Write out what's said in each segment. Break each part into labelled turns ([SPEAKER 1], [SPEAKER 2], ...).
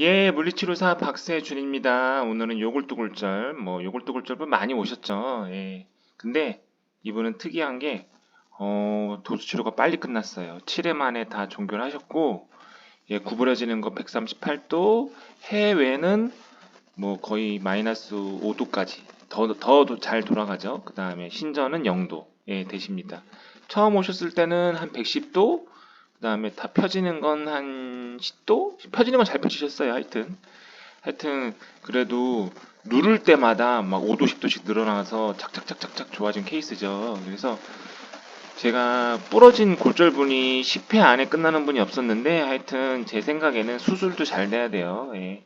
[SPEAKER 1] 예, 물리치료사 박세준입니다. 오늘은 요골뚜골절, 뭐 요골뚜골절분 많이 오셨죠. 예. 근데 이분은 특이한 게 어, 도수 치료가 빨리 끝났어요. 7회 만에 다 종결하셨고 예, 구부러지는 거 138도, 해외는 뭐 거의 마이너스 5도까지 더 더 잘 돌아가죠. 그 다음에 신전은 0도 예, 되십니다. 처음 오셨을 때는 한 110도, 그 다음에 다 펴지는 건 한 10도? 펴지는 건 잘 펴지셨어요, 하여튼. 하여튼, 그래도 누를 때마다 막 5도, 10도씩 늘어나서 착착착착착 좋아진 케이스죠. 그래서 제가 부러진 골절분이 10회 안에 끝나는 분이 없었는데, 하여튼 제 생각에는 수술도 잘 돼야 돼요. 예.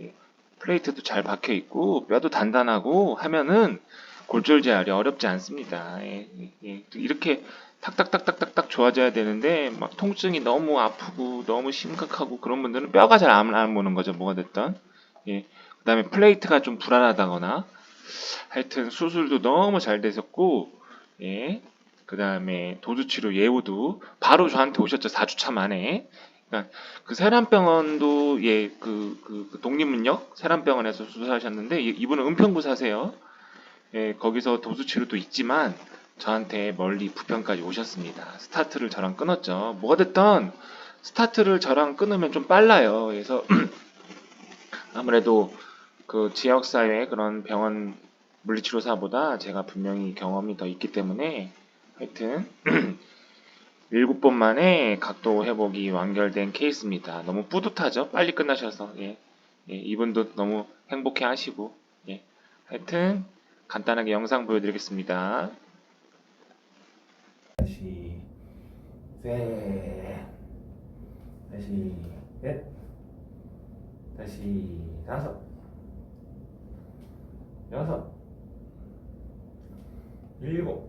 [SPEAKER 1] 예. 플레이트도 잘 박혀 있고, 뼈도 단단하고 하면은 골절 재활이 어렵지 않습니다. 예, 예, 예. 이렇게 탁탁탁탁탁탁 좋아져야 되는데 막 통증이 너무 아프고 너무 심각하고 그런 분들은 뼈가 잘안안 오는 거죠. 뭐가 됐던. 예. 그 다음에 플레이트가 좀 불안하다거나 하여튼 수술도 너무 잘 되셨고 예. 그 다음에 도수치료 예우도 바로 저한테 오셨죠. 4주차 만에. 그러니까 그 세란병원도 예, 그, 그, 그 독립문역 세란병원에서 수술하셨는데 이- 이분은 은평구 사세요. 예, 거기서 도수치료도 있지만 저한테 멀리 부평까지 오셨습니다. 스타트를 저랑 끊었죠. 뭐가 됐든 스타트를 저랑 끊으면 좀 빨라요. 그래서 아무래도 그 지역사회 그런 병원 물리치료사보다 제가 분명히 경험이 더 있기 때문에 하여튼 일곱 번 만에 각도 회복이 완결된 케이스입니다. 너무 뿌듯하죠? 빨리 끝나셔서 예. 예, 이분도 너무 행복해 하시고 예. 하여튼 간단하게 영상 보여드리겠습니다.
[SPEAKER 2] 다시 셋. 다시 넷. 다시 다섯. 여섯. 일곱.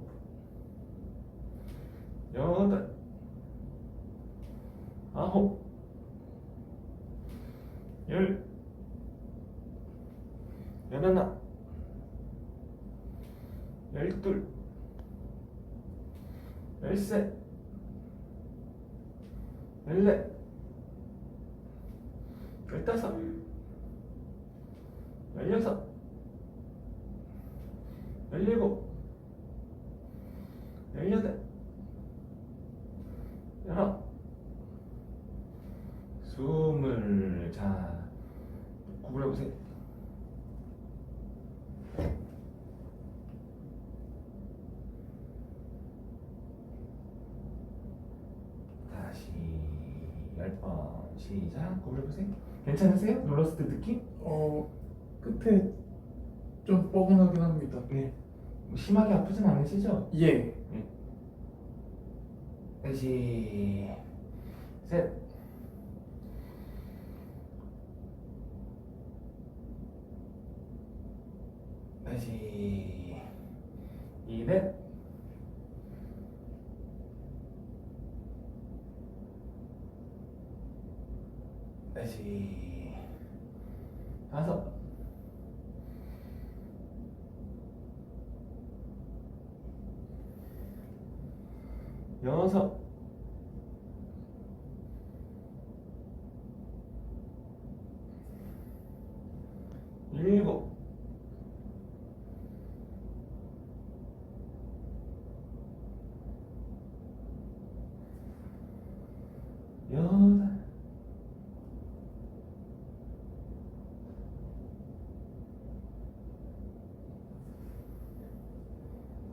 [SPEAKER 2] 여덟. 아홉. 열. 열하나. 열둘 열셋, 열넷, 열다섯, 열여섯, 열일곱, 열여덟, 열아홉, 스물. 자, 구부려 보세요. 다시 열 번 시작 구부려 보세요. 괜찮으세요? 눌렀을 때 느낌?
[SPEAKER 3] 어 끝에 좀 뻐근하긴 합니다.
[SPEAKER 2] 네. 뭐 심하게 아프진 않으시죠?
[SPEAKER 3] 예.
[SPEAKER 2] 다시 셋. 다시 이넷. 다시 다섯. 여섯. 일곱. 여덟.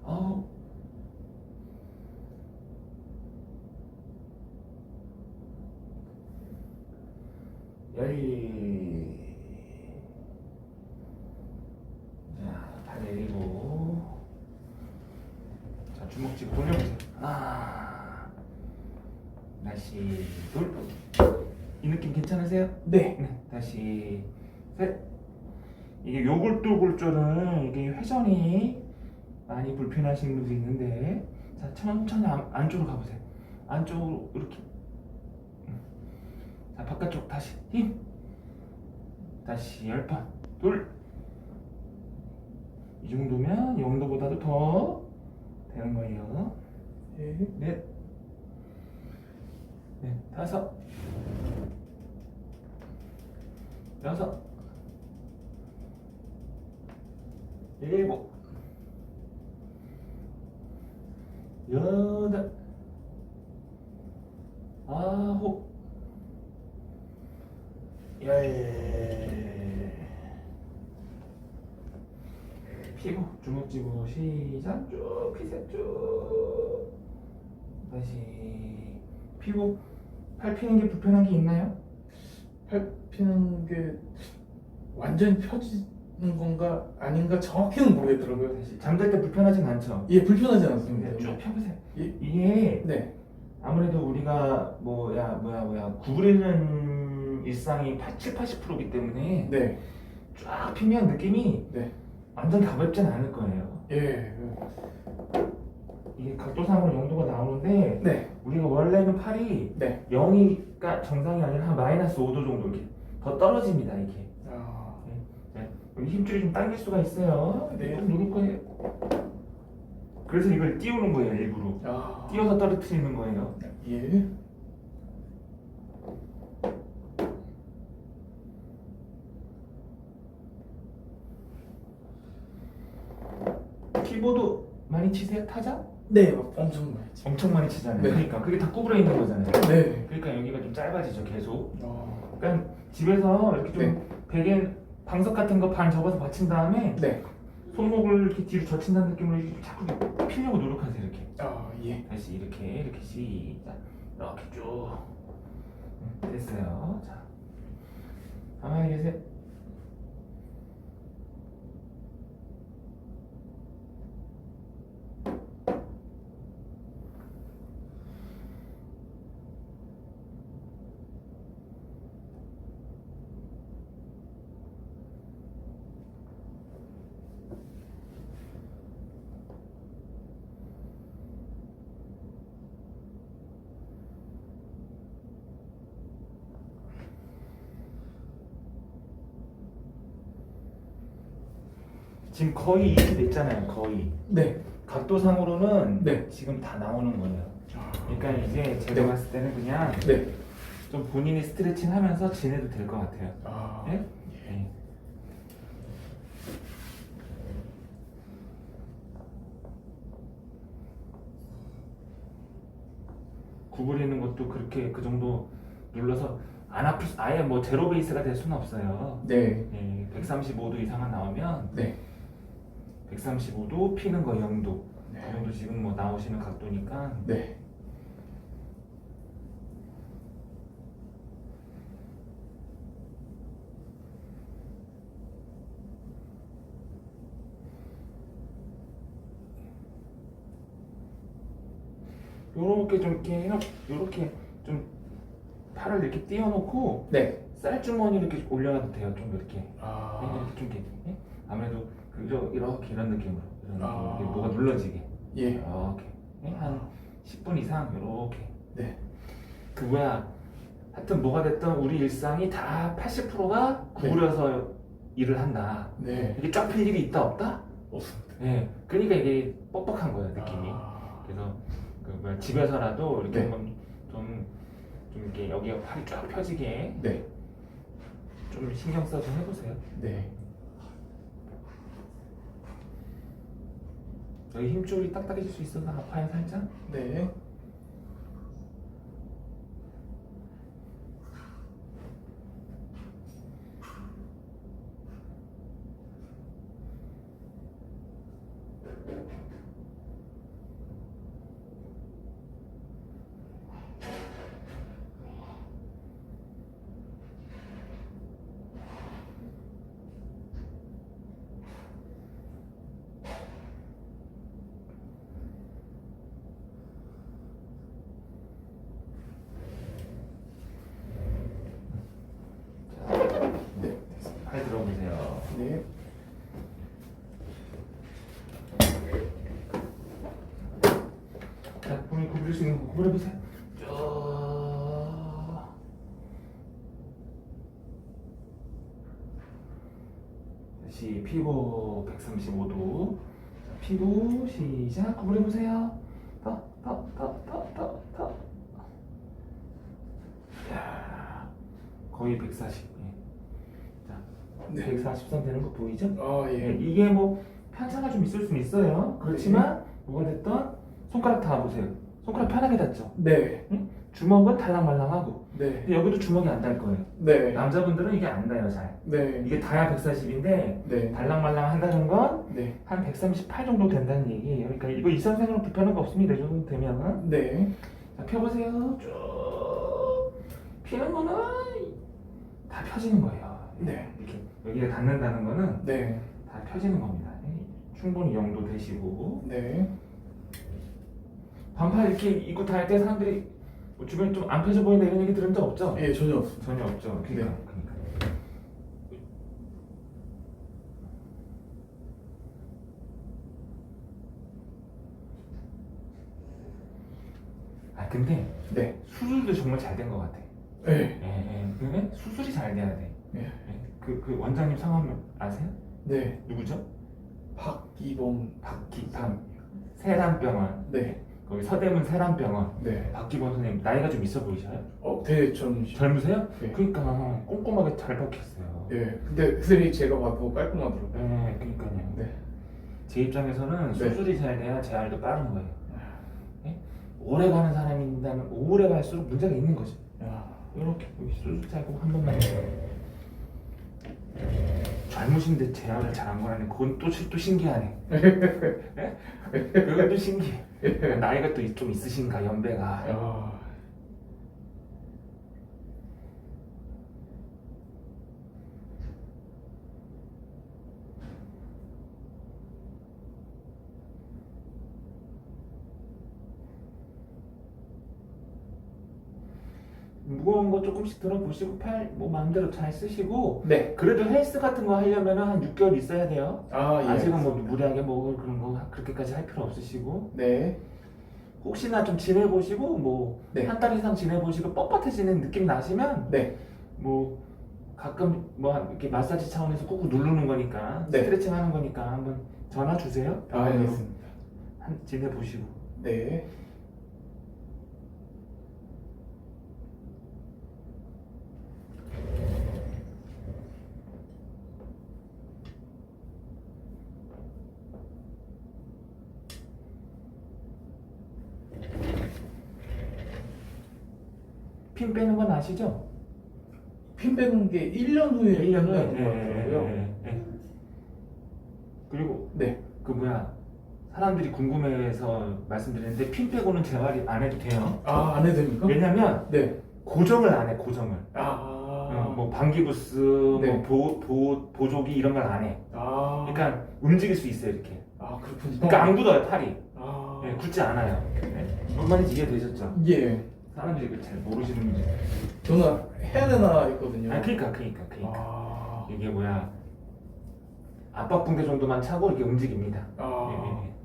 [SPEAKER 2] 아홉. 열. 자, 다 내리고. 자, 주먹질 돌려보세요. 하나. 다시 둘. 이 느낌 괜찮으세요?
[SPEAKER 3] 네.
[SPEAKER 2] 네. 다시 셋. 이게 요골똘골절은 이게 회전이 많이 불편하신 분도 있는데, 자 천천히 안, 안쪽으로 가보세요. 안쪽으로 이렇게. 자 바깥쪽 다시 힘. 다시 열 번. 둘. 이 정도면 이 정도보다도 더 되는 거예요.
[SPEAKER 3] 예.
[SPEAKER 2] 넷. 네, 다섯.
[SPEAKER 1] 여섯, 일곱, 여덟, 아홉, 열. 피고 주먹 쥐고 시작. 쭉 피세 쭉. 다시. 피고 팔 피는 게 불편한 게 있나요?
[SPEAKER 3] 팔 피는 게 완전 펴지는 건가 아닌가 정확히는 모르겠더라고요.
[SPEAKER 1] 다시 잠잘 때 불편하진 않죠?
[SPEAKER 3] 예, 불편하지
[SPEAKER 1] 네,
[SPEAKER 3] 않습니다.
[SPEAKER 1] 쭉 펴보세요.
[SPEAKER 3] 예.
[SPEAKER 1] 이게
[SPEAKER 3] 네,
[SPEAKER 1] 아무래도 우리가 뭐야 뭐야 뭐야 구부리는 일상이 7, 80%이기 때문에
[SPEAKER 3] 네,
[SPEAKER 1] 쫙 피면 느낌이
[SPEAKER 3] 네,
[SPEAKER 1] 완전 가볍진 않을 거예요.
[SPEAKER 3] 예,
[SPEAKER 1] 이게 각도상으로 영도가 나오는데
[SPEAKER 3] 네,
[SPEAKER 1] 우리가 원래는 팔이
[SPEAKER 3] 네.
[SPEAKER 1] 0이가 정상이 아니라 한 마이너스 5도 정도 이렇게 더 떨어집니다 이게.
[SPEAKER 3] 아,
[SPEAKER 1] 여기 힘줄이 좀 당길 수가 있어요.
[SPEAKER 3] 네.
[SPEAKER 1] 좀 누를 거예요. 그래서 이걸 띄우는 거예요 일부러.
[SPEAKER 3] 아,
[SPEAKER 1] 띄워서 떨어뜨리는 거예요.
[SPEAKER 3] 예,
[SPEAKER 1] 키보드 많이 치세요 타자?
[SPEAKER 3] 네, 엄청 많이 치.
[SPEAKER 1] 엄청 많이 치잖아요.
[SPEAKER 3] 네.
[SPEAKER 1] 그러니까 그게 다 구부러 있는 거잖아요.
[SPEAKER 3] 네,
[SPEAKER 1] 그러니까 여기가 좀 짧아지죠 계속.
[SPEAKER 3] 아,
[SPEAKER 1] 그러니까 집에서 이렇게 좀
[SPEAKER 3] 네.
[SPEAKER 1] 베개 방석 같은 거 반 접어서 받친 다음에
[SPEAKER 3] 네,
[SPEAKER 1] 손목을 이렇게 뒤로 젖힌다는 느낌으로 이렇게 자꾸 피려고 노력하세요 이렇게.
[SPEAKER 3] 아, 예,
[SPEAKER 1] 다시 이렇게 이렇게 시작 이렇게 쭉 음, 됐어요. 자 가만히 계세요. 지금 거의 이렇게 됐잖아요. 거의
[SPEAKER 3] 네,
[SPEAKER 1] 각도상으로는
[SPEAKER 3] 네.
[SPEAKER 1] 지금 다 나오는 거예요.
[SPEAKER 3] 아,
[SPEAKER 1] 그러니까 이제 제가
[SPEAKER 3] 네.
[SPEAKER 1] 봤을 때는 그냥
[SPEAKER 3] 네,
[SPEAKER 1] 좀 본인이 스트레칭 하면서 지내도 될 것 같아요.
[SPEAKER 3] 아,
[SPEAKER 1] 네? 네. 구부리는 것도 그렇게 그 정도 눌러서 안 아플 수, 아예 뭐 제로 베이스가 될 수는 없어요.
[SPEAKER 3] 네,
[SPEAKER 1] 예, 135도 이상은 나오면
[SPEAKER 3] 네,
[SPEAKER 1] 135도 피는 거 0도.
[SPEAKER 3] 네.
[SPEAKER 1] 그 정도 지금 뭐 나오시는 각도니까.
[SPEAKER 3] 네,
[SPEAKER 1] 요렇게 좀 이렇게 해놓- 요렇게 좀 팔을 이렇게 띄워놓고
[SPEAKER 3] 네,
[SPEAKER 1] 쌀주머니 이렇게 올려놔도 돼요 좀 이렇게. 네,
[SPEAKER 3] 아,
[SPEAKER 1] 이렇게 좀 이렇게. 예? 아무래도 그 이렇게, 이렇게 이런 느낌으로. 이런
[SPEAKER 3] 아.
[SPEAKER 1] 느낌으로. 이렇게 뭐가 눌러지게.
[SPEAKER 3] 예,
[SPEAKER 1] 이렇게. 예? 한 10분 이상 이렇게.
[SPEAKER 3] 네,
[SPEAKER 1] 그 뭐야. 하여튼 뭐가 됐든 우리 일상이 다 80%가 구부려서 일을 한다.
[SPEAKER 3] 네,
[SPEAKER 1] 이게 쫙 필 일이 있다 없다?
[SPEAKER 3] 없습니다.
[SPEAKER 1] 예 그러니까 이게 뻑뻑한 거예요 느낌이.
[SPEAKER 3] 아,
[SPEAKER 1] 그래서 그 뭐야 집에서라도 이렇게
[SPEAKER 3] 네.
[SPEAKER 1] 한번 좀, 좀 이렇게 여기가 팔이 쫙 펴지게
[SPEAKER 3] 네,
[SPEAKER 1] 좀 신경 써서 해보세요.
[SPEAKER 3] 네,
[SPEAKER 1] 여기 힘줄이 딱딱해질 수 있어서 아파요 살짝?
[SPEAKER 3] 네, 네, 됐습니다.
[SPEAKER 1] 팔 들어보세요
[SPEAKER 3] 네,
[SPEAKER 1] 자 본인 구부려보세요 쭉 다시 피고 135도 피고 시작 구부려보세요 더더더 더더더 야 거의 140 예.
[SPEAKER 3] 네.
[SPEAKER 1] 140선 되는 거 보이죠?
[SPEAKER 3] 아,
[SPEAKER 1] 예,
[SPEAKER 3] 예.
[SPEAKER 1] 이게 뭐 편차가 좀 있을 수는 있어요. 그렇지만 뭐가 됐던 손가락 다 보세요. 손가락 편하게 닿죠.
[SPEAKER 3] 네.
[SPEAKER 1] 주먹은 달랑말랑하고
[SPEAKER 3] 네.
[SPEAKER 1] 근데 여기도 주먹이 안 닿을 거예요.
[SPEAKER 3] 네.
[SPEAKER 1] 남자분들은 이게 안 닿아요 잘.
[SPEAKER 3] 네.
[SPEAKER 1] 이게 닿아야 140인데
[SPEAKER 3] 네.
[SPEAKER 1] 달랑말랑 한다는 건
[SPEAKER 3] 네.
[SPEAKER 1] 한 138 정도 된다는 얘기예요. 그러니까 이거 이선생으로 불편한 거 없습니다. 이 정도 되면
[SPEAKER 3] 네.
[SPEAKER 1] 자, 펴보세요. 쭉 피는 거는 다 펴지는 거예요.
[SPEAKER 3] 네.
[SPEAKER 1] 이렇게 여기가 닿는다는 거는
[SPEAKER 3] 네.
[SPEAKER 1] 다 펴지는 겁니다. 충분히 영도 되시고
[SPEAKER 3] 네.
[SPEAKER 1] 반팔 이렇게 입고 다닐 때 사람들이 뭐 주변에 좀 안 펴져 보인다 이런 얘기 들은 적 없죠?
[SPEAKER 3] 예, 전혀 없습니다.
[SPEAKER 1] 전혀 없죠. 그러니까,
[SPEAKER 3] 네.
[SPEAKER 1] 그러니까. 아 근데
[SPEAKER 3] 네.
[SPEAKER 1] 수술도 정말 잘 된 것 같아.
[SPEAKER 3] 네.
[SPEAKER 1] 예, 예. 근데 수술이 잘 돼야 돼.
[SPEAKER 3] 예.
[SPEAKER 1] 예. 그, 그 원장님 성함 아세요?
[SPEAKER 3] 네.
[SPEAKER 1] 누구죠?
[SPEAKER 3] 박기범.
[SPEAKER 1] 박기범 세란병원
[SPEAKER 3] 네.
[SPEAKER 1] 거기 서대문 세란병원
[SPEAKER 3] 네.
[SPEAKER 1] 박기범 선생님 나이가 좀 있어 보이셔요?
[SPEAKER 3] 어, 되게 젊으시.
[SPEAKER 1] 젊으세요?
[SPEAKER 3] 네.
[SPEAKER 1] 그러니까 꼼꼼하게 잘 박혔어요.
[SPEAKER 3] 예. 근데 선생님 제가 봐도 깔끔하더라고요.
[SPEAKER 1] 네, 그러니까요.
[SPEAKER 3] 네.
[SPEAKER 1] 제 입장에서는
[SPEAKER 3] 네.
[SPEAKER 1] 수술이 잘 돼야 재활도 빠른 거예요. 네? 오래 가는 사람이라면 오래 갈수록 문제가 있는 거죠.
[SPEAKER 3] 야.
[SPEAKER 1] 이렇게 여기 수술 잘고 한 번만 해요. 젊으신데 재활을 잘한 거라니 그건 또, 또 신기하네. 네? 그건 또 신기해. 나이가 또 좀 있으신가 연배가.
[SPEAKER 3] 야.
[SPEAKER 1] 무거운 거 조금씩 들어보시고 팔 뭐 마음대로 잘 쓰시고
[SPEAKER 3] 네.
[SPEAKER 1] 그래도 헬스 같은 거 하려면 한 6개월 있어야 돼요.
[SPEAKER 3] 아, 예.
[SPEAKER 1] 아직은 뭐 무리하게 뭐 그런 거 그렇게까지 할 필요 없으시고
[SPEAKER 3] 네.
[SPEAKER 1] 혹시나 좀 지내보시고 뭐
[SPEAKER 3] 네.
[SPEAKER 1] 한달 이상 지내보시고 뻣뻣해지는 느낌 나시면
[SPEAKER 3] 네.
[SPEAKER 1] 뭐 가끔 뭐 이렇게 마사지 차원에서 꾹꾹 누르는 거니까
[SPEAKER 3] 네.
[SPEAKER 1] 스트레칭 하는 거니까 한번 전화 주세요.
[SPEAKER 3] 아, 알겠습니다.
[SPEAKER 1] 한 지내보시고
[SPEAKER 3] 네.
[SPEAKER 1] 핀 빼는 건 아시죠?
[SPEAKER 3] 핀 빼는 게 1년 후에
[SPEAKER 1] 1년
[SPEAKER 3] 끝나는
[SPEAKER 1] 후에
[SPEAKER 3] 것
[SPEAKER 1] 예,
[SPEAKER 3] 같더라고요.
[SPEAKER 1] 예, 예, 예. 그리고
[SPEAKER 3] 네.
[SPEAKER 1] 그 뭐야 사람들이 궁금해해서 말씀드리는데 핀 빼고는 재활이 안 해도 돼요.
[SPEAKER 3] 아, 안 해도 됩니까?
[SPEAKER 1] 왜냐면
[SPEAKER 3] 네.
[SPEAKER 1] 고정을 안 해 고정을.
[SPEAKER 3] 아.
[SPEAKER 1] 어, 뭐 방기부스,
[SPEAKER 3] 네.
[SPEAKER 1] 뭐 보, 보, 보조기 이런 걸 안 해.
[SPEAKER 3] 아.
[SPEAKER 1] 그러니까 움직일 수 있어요 이렇게.
[SPEAKER 3] 아, 그렇군요.
[SPEAKER 1] 그러니까 안 굳어요 팔이.
[SPEAKER 3] 아.
[SPEAKER 1] 네, 굳지 않아요. 네. 뭔 말인지 이해되셨죠?
[SPEAKER 3] 예.
[SPEAKER 1] 사람들이 그걸 잘 모르시는 분들.
[SPEAKER 3] 저는 해야 되나 했거든요.
[SPEAKER 1] 아 그러니까 그러니까 그러니까
[SPEAKER 3] 아.
[SPEAKER 1] 이게 뭐야 압박 붕대 정도만 차고 이렇게 움직입니다.
[SPEAKER 3] 아.
[SPEAKER 1] 예, 예, 예.